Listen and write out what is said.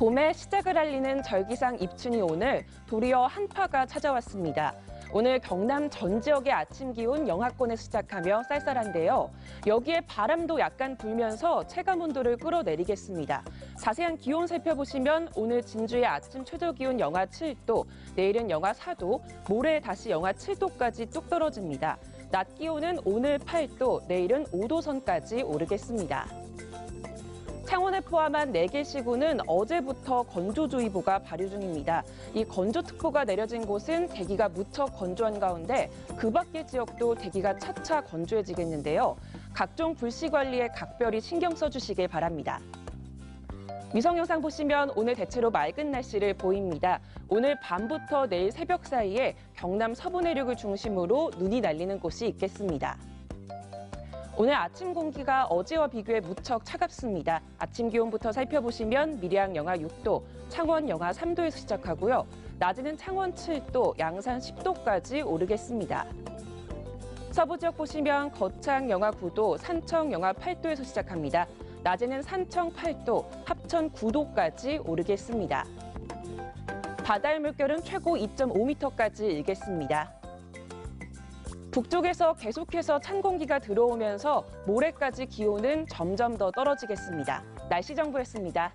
봄의 시작을 알리는 절기상 입춘이 오늘 도리어 한파가 찾아왔습니다. 오늘 경남 전 지역의 아침 기온 영하권에서 시작하며 쌀쌀한데요. 여기에 바람도 약간 불면서 체감 온도를 끌어내리겠습니다. 자세한 기온 살펴보시면 오늘 진주의 아침 최저 기온 영하 7도, 내일은 영하 4도, 모레 다시 영하 7도까지 뚝 떨어집니다. 낮 기온은 오늘 8도, 내일은 5도 선까지 오르겠습니다. 창원을 포함한 4개 시군은 어제부터 건조주의보가 발효 중입니다. 이 건조특보가 내려진 곳은 대기가 무척 건조한 가운데 그 밖의 지역도 대기가 차차 건조해지겠는데요. 각종 불씨 관리에 각별히 신경 써주시길 바랍니다. 위성 영상 보시면 오늘 대체로 맑은 날씨를 보입니다. 오늘 밤부터 내일 새벽 사이에 경남 서부 내륙을 중심으로 눈이 날리는 곳이 있겠습니다. 오늘 아침 공기가 어제와 비교해 무척 차갑습니다. 아침 기온부터 살펴보시면 밀양 영하 6도, 창원 영하 3도에서 시작하고요. 낮에는 창원 7도, 양산 10도까지 오르겠습니다. 서부 지역 보시면 거창 영하 9도, 산청 영하 8도에서 시작합니다. 낮에는 산청 8도, 합천 9도까지 오르겠습니다. 바다의 물결은 최고 2.5m까지 일겠습니다. 북쪽에서 계속해서 찬 공기가 들어오면서 모레까지 기온은 점점 더 떨어지겠습니다. 날씨 정보였습니다.